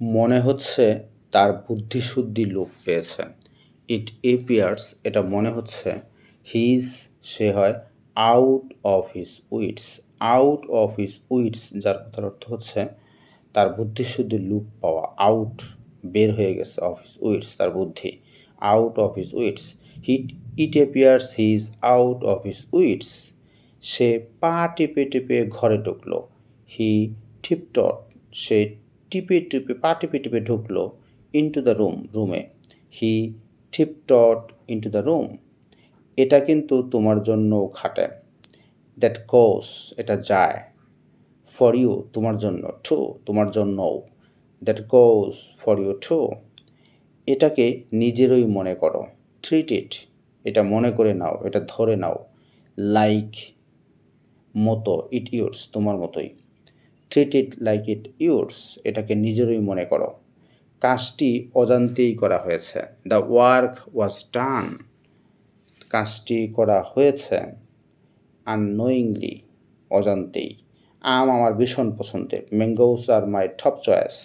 মনে হচ্ছে তার বুদ্ধিশুদ্ধি লোপ পেয়েছে। ইট এপিয়ার্স এটা মনে হচ্ছে হিজ সে হয় out of his wits out of his wits যার কথার অর্থ হচ্ছে তার বুদ্ধিশুদ্ধি লুপ পাওয়া আউট বের হয়ে গেছে অফ হিজ উইটস তার বুদ্ধি out of his wits hit it appears his out of his wits সে পা টিপে টিপে ঘরে ঢুকলো হি টিপটট সে টিপে টিপে, পা টিপে টিপে ঢুকলো ইন্টু দ্য রুম রুমে he tiptoed into the room এটা কিন্তু তোমার জন্য খাটে। দ্যাট কোস এটা যায়। ফর ইউ তোমার জন্য টু তোমার জন্যও। That goes for you too এটাকে নিজেরই মনে করো। ট্রিট ইট এটা মনে করে নাও, এটা ধরে নাও। লাইক মতো ইট ইউর্স তোমার মতোই। Treat it like it yours এটাকে নিজেরই মনে করো। কাজটি অজান্তেই করা হয়েছে। দ্য ওয়ার্ক ওয়াজ ডান কাজটি করা হয়েছে আননোয়িংলি অজান্তেই। আম আমার ভীষণ পছন্দের। ম্যাঙ্গোস আর মাই টপ চয়েস